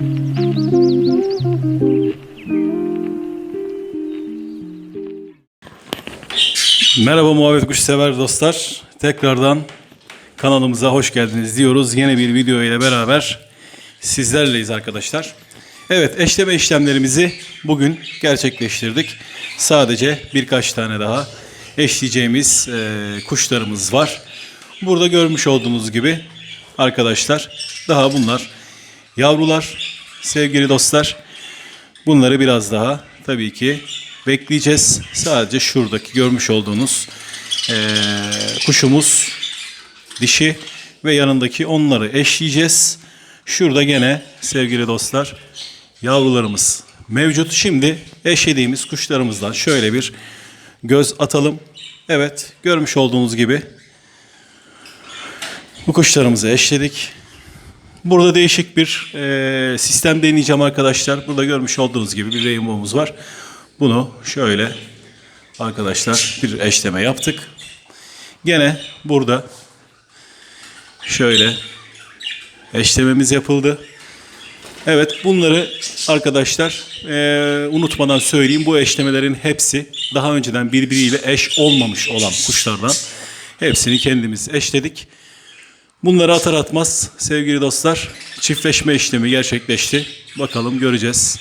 Merhaba muhabbet kuş sever dostlar. Tekrardan kanalımıza hoş geldiniz diyoruz. Yeni bir video ile beraber sizlerleyiz arkadaşlar. Evet eşleme işlemlerimizi bugün gerçekleştirdik. Sadece birkaç tane daha eşleyeceğimiz e, kuşlarımız var. Burada görmüş olduğunuz gibi arkadaşlar daha bunlar yavrular sevgili dostlar. Bunları biraz daha tabii ki bekleyeceğiz. Sadece şuradaki görmüş olduğunuz eee, kuşumuz dişi ve yanındaki onları eşleyeceğiz. Şurada gene sevgili dostlar yavrularımız mevcut. Şimdi eşlediğimiz kuşlarımızdan şöyle bir göz atalım. Evet görmüş olduğunuz gibi bu kuşlarımızı eşledik. Burada değişik bir e, sistem deneyeceğim arkadaşlar. Burada görmüş olduğunuz gibi bir rainbow'umuz var. Bunu şöyle arkadaşlar bir eşleme yaptık. Gene burada şöyle eşlememiz yapıldı. Evet bunları arkadaşlar e, unutmadan söyleyeyim. Bu eşlemelerin hepsi daha önceden birbiriyle eş olmamış olan kuşlardan. Hepsini kendimiz eşledik. Bunları atar atmaz sevgili dostlar çiftleşme işlemi gerçekleşti. Bakalım göreceğiz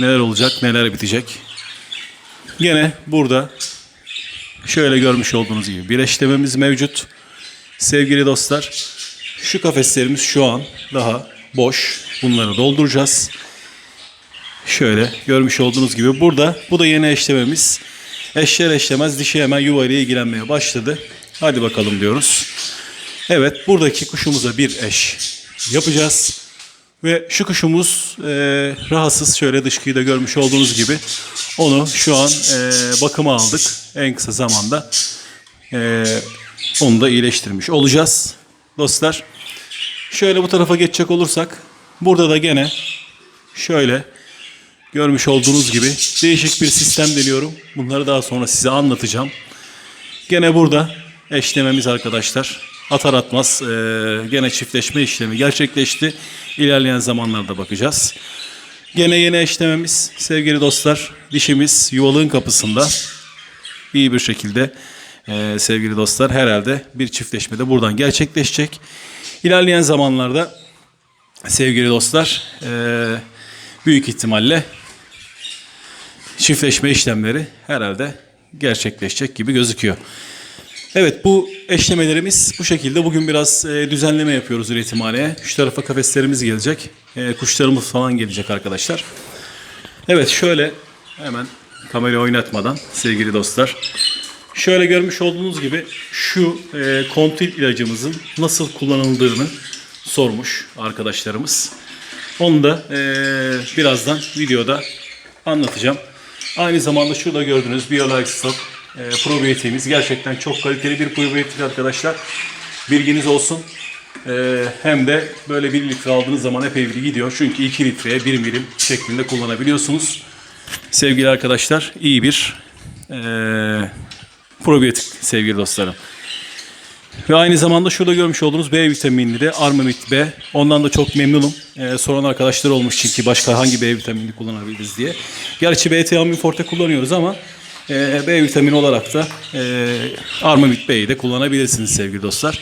neler olacak neler bitecek. Gene burada şöyle görmüş olduğunuz gibi bir eşlememiz mevcut. Sevgili dostlar şu kafeslerimiz şu an daha boş. Bunları dolduracağız. Şöyle görmüş olduğunuz gibi burada bu da yeni eşlememiz. Eşler eşlemez dişi hemen yuva ile ilgilenmeye başladı. Hadi bakalım diyoruz. Evet buradaki kuşumuza bir eş yapacağız. Ve şu kuşumuz e, rahatsız şöyle dışkıyı da görmüş olduğunuz gibi. Onu şu an e, bakıma aldık en kısa zamanda. E, onu da iyileştirmiş olacağız dostlar. Şöyle bu tarafa geçecek olursak burada da gene şöyle görmüş olduğunuz gibi değişik bir sistem deniyorum. Bunları daha sonra size anlatacağım. Gene burada eşlememiz arkadaşlar. Atar atmaz e, gene çiftleşme işlemi gerçekleşti. İlerleyen zamanlarda bakacağız. Gene yeni eşlememiz sevgili dostlar. Dişimiz yuvalığın kapısında. İyi bir şekilde e, sevgili dostlar herhalde bir çiftleşme de buradan gerçekleşecek. İlerleyen zamanlarda sevgili dostlar e, büyük ihtimalle çiftleşme işlemleri herhalde gerçekleşecek gibi gözüküyor. Evet bu eşlemelerimiz bu şekilde. Bugün biraz e, düzenleme yapıyoruz üretimhaneye. Şu tarafa kafeslerimiz gelecek. E, kuşlarımız falan gelecek arkadaşlar. Evet şöyle hemen kamerayı oynatmadan sevgili dostlar. Şöyle görmüş olduğunuz gibi şu e, kontil ilacımızın nasıl kullanıldığını sormuş arkadaşlarımız. Onu da e, birazdan videoda anlatacağım. Aynı zamanda şurada gördüğünüz Biolife Stock e, probiyotimiz gerçekten çok kaliteli bir probiyotik arkadaşlar. Bilginiz olsun. E, hem de böyle 1 litre aldığınız zaman epey bir gidiyor. Çünkü 2 litreye 1 milim şeklinde kullanabiliyorsunuz. Sevgili arkadaşlar iyi bir e, probiyotik sevgili dostlarım. Ve aynı zamanda şurada görmüş olduğunuz B vitaminli de Armamit B. Ondan da çok memnunum. Ee, soran arkadaşlar olmuş çünkü başka hangi B vitaminini kullanabiliriz diye. Gerçi BT Forte kullanıyoruz ama e, B vitamini olarak da e, Armamit B'yi de kullanabilirsiniz sevgili dostlar.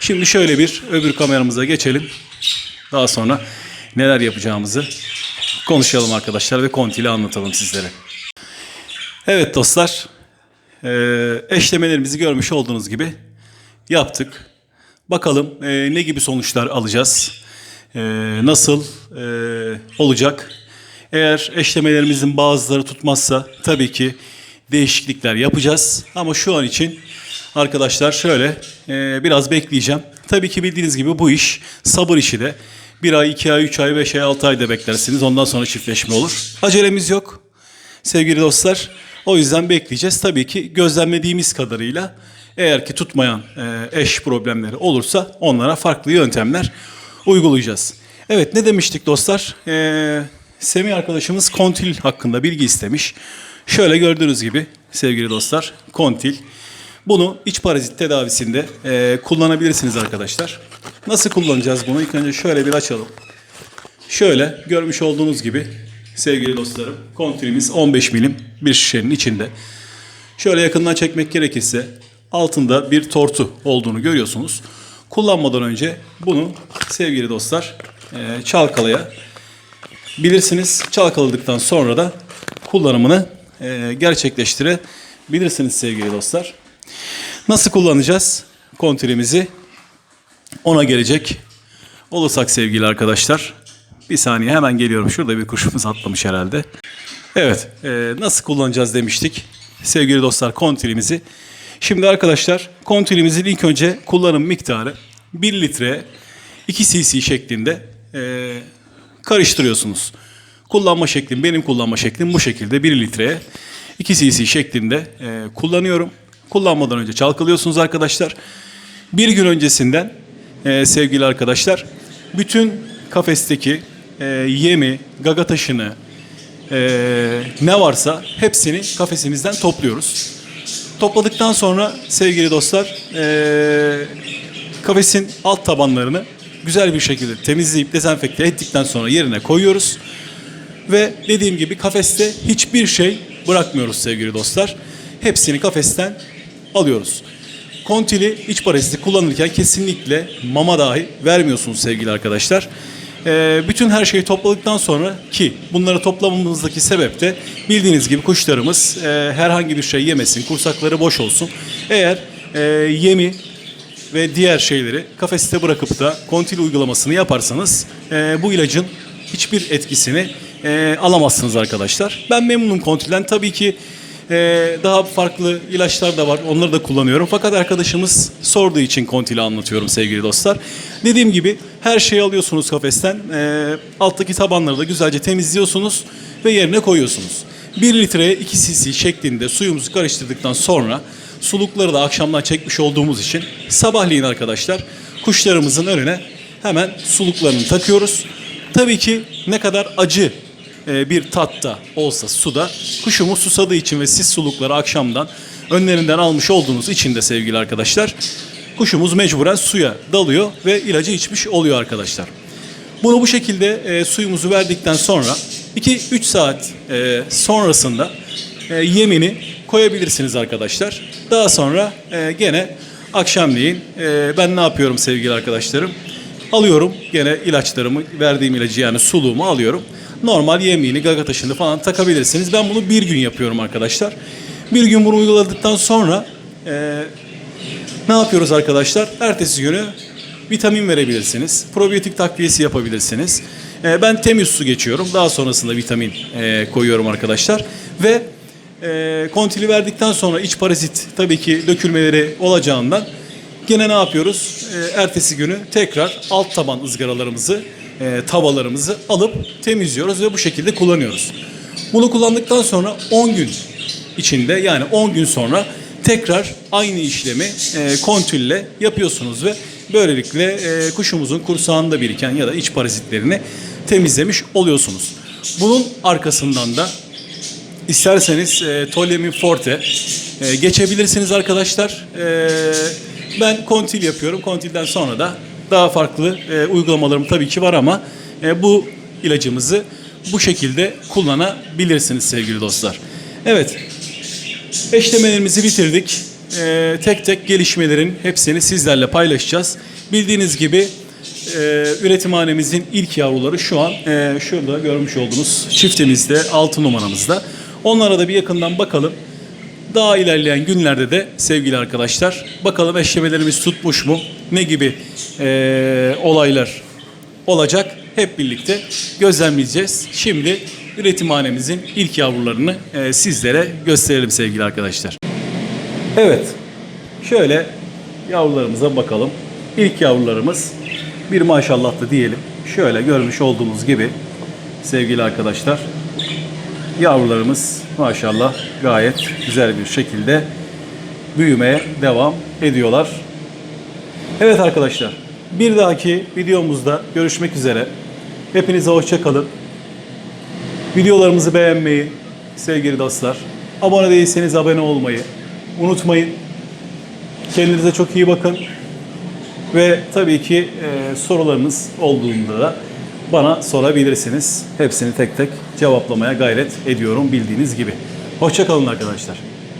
Şimdi şöyle bir öbür kameramıza geçelim. Daha sonra neler yapacağımızı konuşalım arkadaşlar ve kontili anlatalım sizlere. Evet dostlar, e, eşlemelerimizi görmüş olduğunuz gibi yaptık. Bakalım e, ne gibi sonuçlar alacağız, e, nasıl e, olacak. Eğer eşlemelerimizin bazıları tutmazsa tabii ki değişiklikler yapacağız. Ama şu an için arkadaşlar şöyle e, biraz bekleyeceğim. Tabii ki bildiğiniz gibi bu iş sabır işi de. Bir ay, iki ay, üç ay, beş ay, altı ayda beklersiniz. Ondan sonra çiftleşme olur. Acelemiz yok sevgili dostlar. O yüzden bekleyeceğiz. Tabii ki gözlemlediğimiz kadarıyla eğer ki tutmayan e, eş problemleri olursa onlara farklı yöntemler uygulayacağız. Evet ne demiştik dostlar? E, Semih arkadaşımız kontil hakkında bilgi istemiş. Şöyle gördüğünüz gibi sevgili dostlar kontil. Bunu iç parazit tedavisinde e, kullanabilirsiniz arkadaşlar. Nasıl kullanacağız bunu? İlk önce şöyle bir açalım. Şöyle görmüş olduğunuz gibi sevgili dostlarım kontrimiz 15 milim bir şişenin içinde. Şöyle yakından çekmek gerekirse altında bir tortu olduğunu görüyorsunuz. Kullanmadan önce bunu sevgili dostlar e, çalkalaya bilirsiniz. Çalkaladıktan sonra da kullanımını e, gerçekleştirebilirsiniz sevgili dostlar. Nasıl kullanacağız kontrimizi? Ona gelecek olursak sevgili arkadaşlar. Bir saniye hemen geliyorum. Şurada bir kuşumuz atlamış herhalde. Evet, e, nasıl kullanacağız demiştik sevgili dostlar kontilimizi. Şimdi arkadaşlar kontilimizin ilk önce kullanım miktarı 1 litre 2 cc şeklinde e, karıştırıyorsunuz. Kullanma şeklim, benim kullanma şeklim bu şekilde 1 litreye 2 cc şeklinde e, kullanıyorum. Kullanmadan önce çalkalıyorsunuz arkadaşlar. Bir gün öncesinden e, sevgili arkadaşlar bütün kafesteki e, yemi, gaga taşını, e, ne varsa hepsini kafesimizden topluyoruz. Topladıktan sonra sevgili dostlar e, kafesin alt tabanlarını güzel bir şekilde temizleyip dezenfekte ettikten sonra yerine koyuyoruz. Ve dediğim gibi kafeste hiçbir şey bırakmıyoruz sevgili dostlar. Hepsini kafesten alıyoruz. Kontili iç paraziti kullanırken kesinlikle mama dahi vermiyorsunuz sevgili arkadaşlar. Ee, bütün her şeyi topladıktan sonra ki bunları toplamamızdaki sebep de bildiğiniz gibi kuşlarımız e, herhangi bir şey yemesin, kursakları boş olsun. Eğer e, yemi ve diğer şeyleri kafeste bırakıp da kontil uygulamasını yaparsanız e, bu ilacın hiçbir etkisini e, alamazsınız arkadaşlar. Ben memnunum kontilden. Tabii ki e, daha farklı ilaçlar da var. Onları da kullanıyorum. Fakat arkadaşımız sorduğu için kontili anlatıyorum sevgili dostlar. Dediğim gibi her şeyi alıyorsunuz kafesten. E, alttaki tabanları da güzelce temizliyorsunuz ve yerine koyuyorsunuz. 1 litreye 2 cc şeklinde suyumuzu karıştırdıktan sonra sulukları da akşamdan çekmiş olduğumuz için sabahleyin arkadaşlar kuşlarımızın önüne hemen suluklarını takıyoruz. Tabii ki ne kadar acı e, bir tatta olsa suda kuşumuz susadığı için ve siz sulukları akşamdan önlerinden almış olduğunuz için de sevgili arkadaşlar kuşumuz mecburen suya dalıyor ve ilacı içmiş oluyor arkadaşlar. Bunu bu şekilde e, suyumuzu verdikten sonra 2-3 saat e, sonrasında e, yemini koyabilirsiniz arkadaşlar. Daha sonra e, gene akşamleyin e, ben ne yapıyorum sevgili arkadaşlarım? Alıyorum gene ilaçlarımı, verdiğim ilacı yani suluğumu alıyorum. Normal yemeğini, gaga taşını falan takabilirsiniz. Ben bunu bir gün yapıyorum arkadaşlar. Bir gün bunu uyguladıktan sonra e, ne yapıyoruz arkadaşlar? Ertesi günü vitamin verebilirsiniz. Probiyotik takviyesi yapabilirsiniz. E, ben temiz su geçiyorum. Daha sonrasında vitamin e, koyuyorum arkadaşlar. Ve e, kontili verdikten sonra iç parazit tabii ki dökülmeleri olacağından gene ne yapıyoruz? E, ertesi günü tekrar alt taban ızgaralarımızı, e, tavalarımızı alıp temizliyoruz ve bu şekilde kullanıyoruz. Bunu kullandıktan sonra 10 gün içinde yani 10 gün sonra tekrar aynı işlemi e, kontülle yapıyorsunuz ve böylelikle e, kuşumuzun kursağında biriken ya da iç parazitlerini temizlemiş oluyorsunuz. Bunun arkasından da isterseniz e, Tolemi Forte e, geçebilirsiniz arkadaşlar. E, ben kontil yapıyorum. Kontilden sonra da daha farklı e, uygulamalarım tabii ki var ama e, bu ilacımızı bu şekilde kullanabilirsiniz sevgili dostlar. Evet, Eşlemelerimizi bitirdik. Ee, tek tek gelişmelerin hepsini sizlerle paylaşacağız. Bildiğiniz gibi e, üretimhanemizin ilk yavruları şu an e, şurada görmüş olduğunuz çiftimizde 6 numaramızda. Onlara da bir yakından bakalım. Daha ilerleyen günlerde de sevgili arkadaşlar bakalım eşlemelerimiz tutmuş mu? Ne gibi e, olaylar olacak? Hep birlikte gözlemleyeceğiz. Şimdi üretimhanemizin ilk yavrularını e, sizlere gösterelim sevgili arkadaşlar. Evet, şöyle yavrularımıza bakalım. İlk yavrularımız bir maşallah da diyelim. Şöyle görmüş olduğunuz gibi sevgili arkadaşlar yavrularımız maşallah gayet güzel bir şekilde büyümeye devam ediyorlar. Evet arkadaşlar bir dahaki videomuzda görüşmek üzere. Hepinize hoşça kalın. Videolarımızı beğenmeyi sevgili dostlar. Abone değilseniz abone olmayı unutmayın. Kendinize çok iyi bakın. Ve tabii ki e, sorularınız olduğunda da bana sorabilirsiniz. Hepsini tek tek cevaplamaya gayret ediyorum bildiğiniz gibi. Hoşçakalın arkadaşlar.